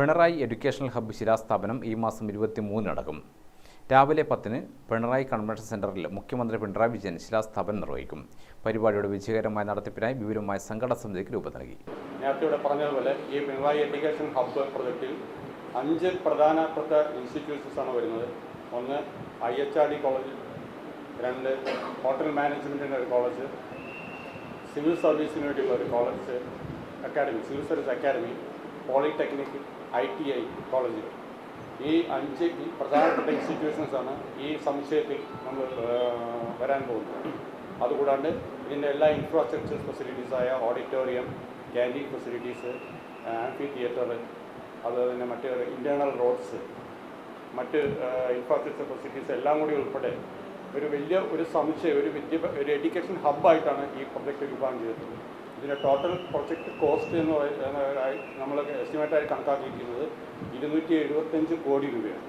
Pinarayi educational hub ശിലാസ്ഥാപനം ഈ മാസം ഇരുപത്തി മൂന്നിനടക്കും രാവിലെ പത്തിന് പിണറായി കൺവെൻഷൻ സെന്ററിൽ മുഖ്യമന്ത്രി പിണറായി വിജയൻ ശിലാസ്ഥാപനം നിർവഹിക്കും. പരിപാടിയുടെ വിജയകരമായ നടത്തിപ്പിനായി വിവരമായ സംഘടന സമിതിക്ക് രൂപം നൽകി. നേരത്തെ ഇവിടെ പറഞ്ഞതുപോലെ ഈ പിണറായി എഡ്യൂക്കേഷൻ ഹബ്ബ് പ്രൊജക്റ്റിൽ അഞ്ച് പ്രധാനപ്പെട്ട ഇൻസ്റ്റിറ്റ്യൂഷൻസ് ആണ് വരുന്നത്. ഒന്ന് I H R D college രണ്ട് ഹോട്ടൽ മാനേജ്മെന്റിന്റെ ഒരു കോളേജ് സിവിൽ സർവീസിന് വേണ്ടിയുള്ള ഒരു college academy civil service academy polytechnic I T I കോളേജുകൾ ഈ അഞ്ച് ഈ പ്രധാനപ്പെട്ട ഇൻസ്റ്റിറ്റ്യൂഷൻസാണ് ഈ സംശയത്തിൽ നമ്മൾ വരാൻ പോകുന്നത്. അതുകൂടാണ്ട് ഇതിന്റെ എല്ലാ infrastructure ഫെസിലിറ്റീസായ auditorium canteen facilities amphi theatre അതുപോലെ തന്നെ മറ്റ് ഇന്റേർണൽ റോഡ്സ് മറ്റ് ഇൻഫ്രാസ്ട്രക്ചർ ഫെസിലിറ്റീസ് എല്ലാം കൂടി ഉൾപ്പെടെ ഒരു വലിയ ഒരു സംശയം ഒരു വിദ്യ ഒരു എഡ്യൂക്കേഷൻ ഹബ്ബായിട്ടാണ് ഈ പ്രൊജക്റ്റ് രൂപം ചെയ്തിട്ടുള്ളത് ഇതിന്റെ ടോട്ടൽ പ്രൊജക്റ്റ് കോസ്റ്റ് എന്ന് പറയുന്നതായി നമ്മൾ എസ്റ്റിമേറ്റായി കണക്കാക്കിയിരിക്കുന്നത് ഇരുന്നൂറ്റി എഴുപത്തഞ്ച് കോടി രൂപയാണ്.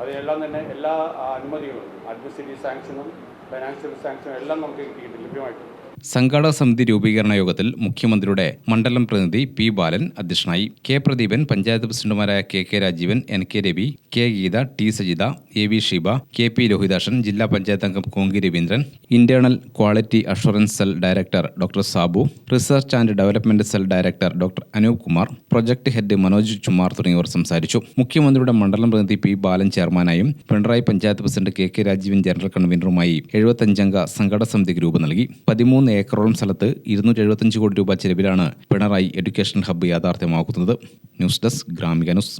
അതിനെല്ലാം തന്നെ എല്ലാ അനുമതികളും അഡ്മിനിസ്ട്രേറ്റീവ് സാങ്ഷനും ഫൈനാൻഷ്യൽ സാങ്ഷനും എല്ലാം നമുക്ക് കിട്ടിയിട്ടുണ്ട് ലഭ്യമായിട്ടുണ്ട്. സംഘാടക സമിതി രൂപീകരണ യോഗത്തിൽ മുഖ്യമന്ത്രിയുടെ മണ്ഡലം പ്രതിനിധി പി ബാലൻ അധ്യക്ഷനായി കെ പ്രദീപൻ പഞ്ചായത്ത് പ്രസിഡന്റുമാരായ K K Rajeevan N K Ravi K Geetha T Sajitha A V Sheeba K P Lohithashan ജില്ലാ പഞ്ചായത്ത് അംഗം Konki Raveendran internal quality assurance cell director doctor Sabu research and development cell director doctor Anoop Kumar project head Manoj Kumar തുടങ്ങിയവർ സംസാരിച്ചു. മുഖ്യമന്ത്രിയുടെ മണ്ഡലം പ്രതിനിധി P Balan ചെയർമാനായും Pinarayi panchayat president K K Rajeevan general കൺവീനറുമായി എഴുപത്തഞ്ചംഗ സംഘട സമിതിക്ക് രൂപം നൽകി. പതിമൂന്ന് ഏക്കറോളം സ്ഥലത്ത് ഇരുന്നൂറ്റി എഴുപത്തഞ്ച് കോടി രൂപ ചെലവിലാണ് Pinarayi education hub യാഥാർത്ഥ്യമാക്കുന്നത്. News desk Gramika news.